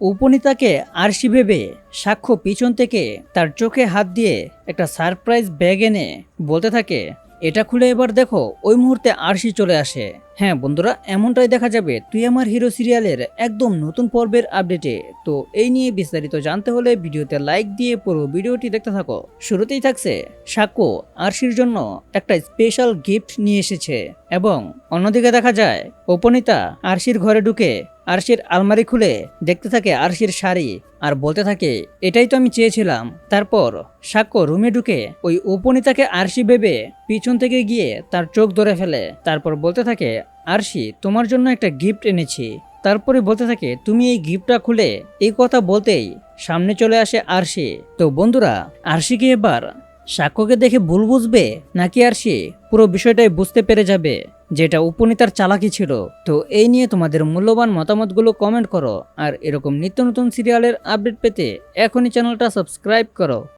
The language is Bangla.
উপনীতাকে আরশি ভেবে সাক্ষ্য পিছন থেকে তার চোখে হাত দিয়ে একটা সারপ্রাইজ ব্যাগ এনে বলতে থাকে, এটা খুলে এবার দেখো, ওই মুহূর্তে আরশি চলে আসে। হ্যাঁ বন্ধুরা, এমনটাই দেখা যাবে। তুই আমার হিরো সিরিয়ালের একদম নতুন পর্বের আপডেটে। তো এই নিয়ে বিস্তারিত জানতে হলে ভিডিওতে লাইক দিয়ে পুরো ভিডিওটি দেখতে থাকো। শুরুতেই থাকছে সাক্ষ্য আরশির জন্য একটা স্পেশাল গিফট নিয়ে এসেছে এবং অন্যদিকে দেখা যায়, উপনীতা আরশির ঘরে ঢুকে আরশির আলমারি খুলে দেখতে থাকে আরশির শাড়ি আর বলতে থাকে, এটাই তো আমি চেয়েছিলাম। তারপর সাক্ষ্য রুমে ঢুকে ওই উপনীতাকে আরশি ভেবে পিছন থেকে গিয়ে তার চোখ ধরে ফেলে। তারপর বলতে থাকে, আরশি, তোমার জন্য একটা গিফট এনেছি। তারপরে বলতে থাকে, তুমি এই গিফটটা খুলে এই কথা বলতেই সামনে চলে আসে আরশি। তো বন্ধুরা, আরশিকে এবার সাক্ষ্যকে দেখে ভুল বুঝবে? নাকি আর সে পুরো বিষয়টাই বুঝতে পেরে যাবে যেটা উপনীতার চালাকি ছিল? তো এই নিয়ে তোমাদের মূল্যবান মতামতগুলো কমেন্ট করো। আর এরকম নিত্য নতুন সিরিয়ালের আপডেট পেতে এখনই চ্যানেলটা সাবস্ক্রাইব করো।